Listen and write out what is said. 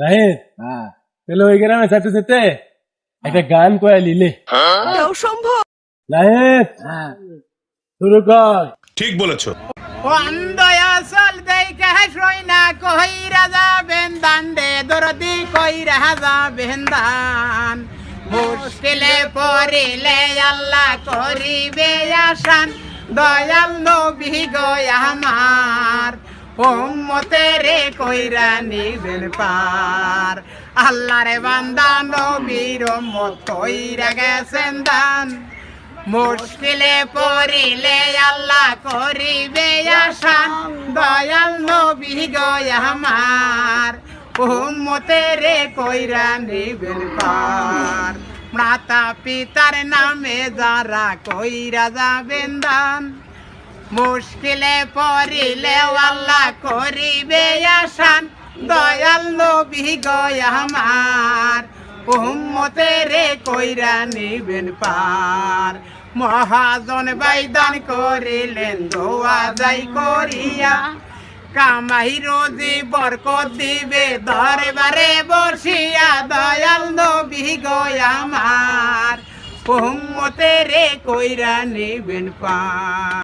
হ্যাঁ। তাহলে ওই গ্রামে যেতে যেতে একটা গান কয়ে লিলে। রাহিদ হ্যাঁ। শুরু কর। ঠিক বলেছ। অন্দয়াসল দেখে সই না কই রাজা বেন্দান দে দরদি কই রাজা বেন্দান। মুশকিলে পড়িলে আল্লাহ করিবে আসান দয়াল নবী গয় আমার উম্মতে রে কইরা নিবেন পার। আল্লাহ রে বান্দা, নবীর উম্মত কইরা গেছেন দান। মুশকিলে পড়িলে আল্লাহ করিবে আসান। দয়াল নবী গয় আমার উম্মতে রে কইরা নিবেন পার। মাতা পিতার নামে যারা কইরা যাবেন দান। মুশকিলে পড়িলে আল্লাহ করিবে আসান। দয়াল নবী গয় আমার উম্মতে রে কইরা নিবেন পার। মহাজন বাইদান করিলেন, দোয়া যাই করিয়া। কামাই রোজি বরকত দিবে, দরবারে বসিয়া দয়াল নবী গয় আমার উম্মতে রে কইরা নিবেন পার।